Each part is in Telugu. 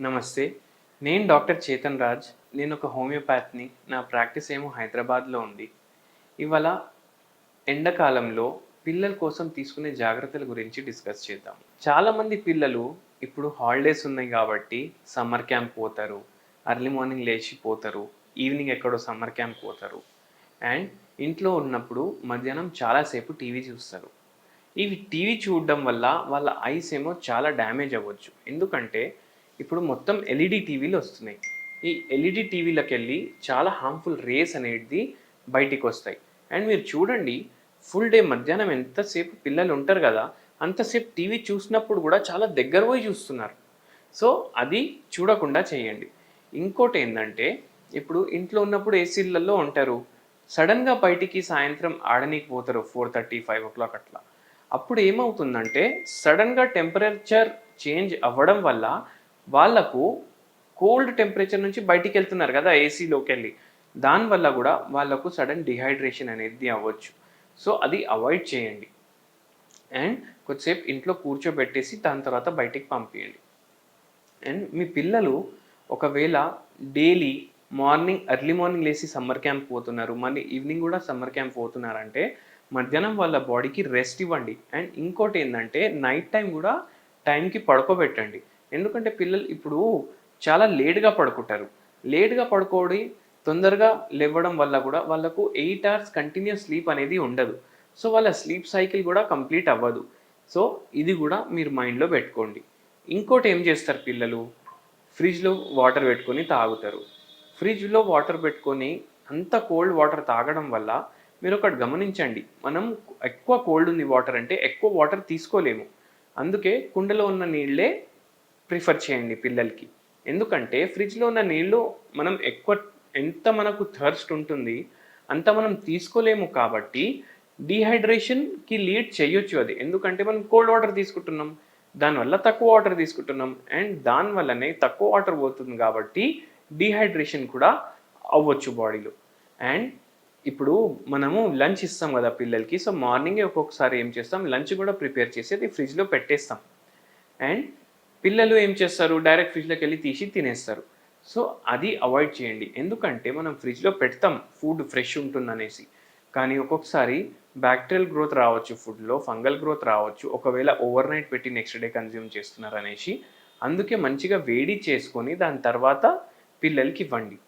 నమస్తే. నేను డాక్టర్ చేతన్ రాజ్. నేను ఒక హోమియోపాత్ని. నా ప్రాక్టీస్ ఏమో హైదరాబాద్లో ఉంది. ఇవాళ ఎండాకాలంలో పిల్లల కోసం తీసుకునే జాగ్రత్తల గురించి డిస్కస్ చేద్దాం. చాలామంది పిల్లలు ఇప్పుడు హాలిడేస్ ఉన్నాయి కాబట్టి సమ్మర్ క్యాంప్ పోతారు. అర్లీ మార్నింగ్ లేచి పోతారు. ఈవినింగ్ ఎక్కడో సమ్మర్ క్యాంప్ పోతారు. అండ్ ఇంట్లో ఉన్నప్పుడు మధ్యాహ్నం చాలాసేపు టీవీ చూస్తారు. ఇవి టీవీ చూడడం వల్ల వాళ్ళ ఐస్ ఏమో చాలా డ్యామేజ్ అవ్వచ్చు. ఎందుకంటే ఇప్పుడు మొత్తం ఎల్ఈడి టీవీలు వస్తున్నాయి. ఈ ఎల్ఈడి టీవీలకు వెళ్ళి చాలా హార్మ్ఫుల్ రేస్ అనేది బయటికి వస్తాయి అండ్ మీరు చూడండి ఫుల్ డే మధ్యాహ్నం ఎంతసేపు పిల్లలు ఉంటారు కదా అంతసేపు టీవీ చూసినప్పుడు కూడా చాలా దగ్గర పోయి చూస్తున్నారు. సో అది చూడకుండా చేయండి. ఇంకోటి ఏంటంటే ఇప్పుడు ఇంట్లో ఉన్నప్పుడు ఏసీలలో ఉంటారు. సడన్గా బయటికి సాయంత్రం ఆడనీకి పోతారు four thirty five o'clock అట్లా. అప్పుడు ఏమవుతుందంటే సడన్గా టెంపరేచర్ చేంజ్ అవ్వడం వల్ల వాళ్ళకు కోల్డ్ టెంపరేచర్ నుంచి బయటికి వెళ్తున్నారు కదా ఏసీలోకి వెళ్ళి దానివల్ల కూడా వాళ్ళకు సడన్ డిహైడ్రేషన్ అనేది అవ్వచ్చు. సో అది అవాయిడ్ చేయండి. అండ్ కొద్దిసేపు ఇంట్లో కూర్చోబెట్టేసి దాని తర్వాత బయటికి పంపించండి అండ్ మీ పిల్లలు ఒకవేళ డైలీ మార్నింగ్ ఎర్లీ మార్నింగ్ లేచి సమ్మర్ క్యాంప్ పోతున్నారు మళ్ళీ ఈవినింగ్ కూడా సమ్మర్ క్యాంప్ పోతున్నారంటే మధ్యాహ్నం వాళ్ళ బాడీకి రెస్ట్ ఇవ్వండి. అండ్ ఇంకోటి ఏంటంటే నైట్ టైం కూడా టైంకి పడుకోబెట్టండి. ఎందుకంటే పిల్లలు ఇప్పుడు చాలా లేట్గా పడుకుంటారు. లేట్గా పడుకోవడం తొందరగా లేవడం వల్ల కూడా వాళ్ళకు ఎయిట్ అవర్స్ కంటిన్యూస్ స్లీప్ అనేది ఉండదు. సో వాళ్ళ స్లీప్ సైకిల్ కూడా కంప్లీట్ అవ్వదు. సో ఇది కూడా మీరు మైండ్లో పెట్టుకోండి. ఇంకోటి ఏం చేస్తారు పిల్లలు? ఫ్రిడ్జ్లో వాటర్ పెట్టుకొని తాగుతారు. ఫ్రిడ్జ్లో వాటర్ పెట్టుకొని అంత కోల్డ్ వాటర్ తాగడం వల్ల మీరు ఒకటి గమనించండి. మనం ఎక్కువ కోల్డ్ ఉంది వాటర్ అంటే ఎక్కువ వాటర్ తీసుకోలేము. అందుకే కుండలో ఉన్న నీళ్ళే ప్రిఫర్ చేయండి పిల్లలకి. ఎందుకంటే ఫ్రిడ్జ్లో ఉన్న నీళ్ళు మనం ఎక్కువ ఎంత మనకు థర్స్ట్ ఉంటుంది అంత మనం తీసుకోలేము కాబట్టి డీహైడ్రేషన్కి లీడ్ చేయొచ్చు అది. ఎందుకంటే మనం కోల్డ్ వాటర్ తీసుకుంటున్నాం దానివల్ల తక్కువ వాటర్ తీసుకుంటున్నాం అండ్ దానివల్లనే తక్కువ వాటర్ పోతుంది కాబట్టి డీహైడ్రేషన్ కూడా అవ్వచ్చు బాడీలో. అండ్ ఇప్పుడు మనము లంచ్ ఇస్తాం కదా పిల్లలకి సో మార్నింగే ఒక్కొక్కసారి ఏం చేస్తాం లంచ్ కూడా ప్రిపేర్ చేసి అది ఫ్రిడ్జ్లో పెట్టేస్తాం. అండ్ పిల్లలు ఏం చేస్తారు? డైరెక్ట్ ఫ్రిడ్జ్లోకి వెళ్ళి తీసి తినేస్తారు. సో అది అవాయిడ్ చేయండి. ఎందుకంటే మనం ఫ్రిడ్జ్లో పెడతాం ఫుడ్ ఫ్రెష్ ఉంటుందనేసి. కానీ ఒక్కొక్కసారి బ్యాక్టీరియల్ గ్రోత్ రావచ్చు ఫుడ్లో ఫంగల్ గ్రోత్ రావచ్చు. ఒకవేళ ఓవర్ నైట్ పెట్టి నెక్స్ట్ డే కన్జ్యూమ్ చేస్తున్నారు అనేసి అందుకే మంచిగా వేడి చేసుకొని దాని తర్వాత పిల్లలకి ఇవ్వండి.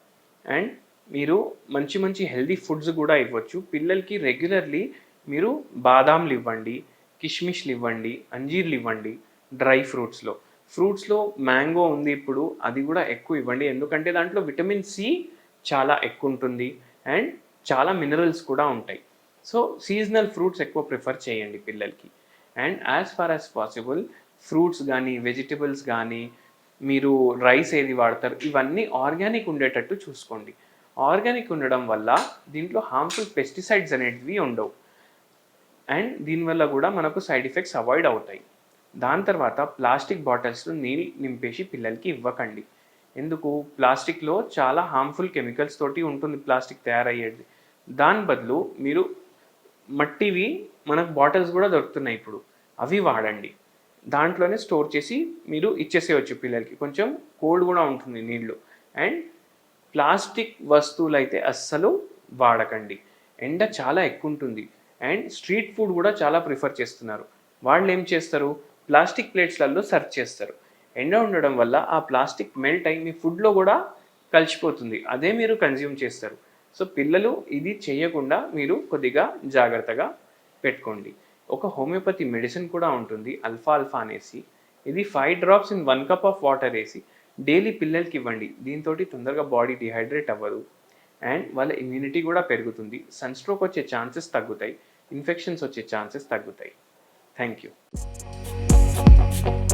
అండ్ మీరు మంచి మంచి హెల్దీ ఫుడ్స్ కూడా ఇవ్వచ్చు. పిల్లలకి రెగ్యులర్లీ మీరు బాదాంలు ఇవ్వండి కిష్మిష్లు ఇవ్వండి అంజీర్లు ఇవ్వండి డ్రై ఫ్రూట్స్లో. ఫ్రూట్స్లో మ్యాంగో ఉంది ఇప్పుడు అది కూడా ఎక్కువ ఇవ్వండి. ఎందుకంటే దాంట్లో విటమిన్ సి చాలా ఎక్కువ ఉంటుంది అండ్ చాలా మినరల్స్ కూడా ఉంటాయి. సో సీజనల్ ఫ్రూట్స్ ఎక్కువ ప్రిఫర్ చేయండి పిల్లలకి. And as far as possible fruits కానీ వెజిటబుల్స్ కానీ మీరు రైస్ ఏది వాడతారు ఇవన్నీ ఆర్గానిక్ ఉండేటట్టు చూసుకోండి. ఆర్గానిక్ ఉండడం వల్ల దీంట్లో హార్మ్ఫుల్ పెస్టిసైడ్స్ అనేటివి ఉండవు. అండ్ దీనివల్ల కూడా మనకు సైడ్ ఎఫెక్ట్స్ అవాయిడ్ అవుతాయి. దాని తర్వాత ప్లాస్టిక్ బాటిల్స్లో నీళ్ళు నింపేసి పిల్లలకి ఇవ్వకండి. ఎందుకు? ప్లాస్టిక్లో చాలా హార్మ్ఫుల్ కెమికల్స్ తోటి ఉంటుంది ప్లాస్టిక్ తయారయ్యేది. దాని బదులు మీరు మట్టివి మనకు బాటిల్స్ కూడా దొరుకుతున్నాయి ఇప్పుడు. అవి వాడండి. దాంట్లోనే స్టోర్ చేసి మీరు ఇచ్చేసేయచ్చు పిల్లలకి. కొంచెం కోల్డ్ కూడా ఉంటుంది నీళ్ళు. అండ్ ప్లాస్టిక్ వస్తువులు అయితే అస్సలు వాడకండి. ఎండ చాలా ఎక్కువ ఉంటుంది. అండ్ స్ట్రీట్ ఫుడ్ కూడా చాలా ప్రిఫర్ చేస్తున్నారు. వాళ్ళు ఏం చేస్తారు? ప్లాస్టిక్ ప్లేట్స్లలో సర్వ్ చేస్తారు. ఎండ ఉండడం వల్ల ఆ ప్లాస్టిక్ మెల్ట్ అయి మీ ఫుడ్లో కూడా కలిసిపోతుంది. అదే మీరు కన్జ్యూమ్ చేస్తారు. సో పిల్లలు ఇది చేయకుండా మీరు కొద్దిగా జాగ్రత్తగా పెట్టుకోండి. ఒక హోమియోపతి మెడిసిన్ కూడా ఉంటుంది అల్ఫా అల్ఫా అనేసి. ఇది five drops in one cup of water వేసి డైలీ పిల్లలకి ఇవ్వండి. దీంతో తొందరగా బాడీ డిహైడ్రేట్ అవ్వదు. అండ్ వాళ్ళ ఇమ్యూనిటీ కూడా పెరుగుతుంది. సన్ స్ట్రోక్ వచ్చే ఛాన్సెస్ తగ్గుతాయి. ఇన్ఫెక్షన్స్ వచ్చే ఛాన్సెస్ తగ్గుతాయి. Thank you Musik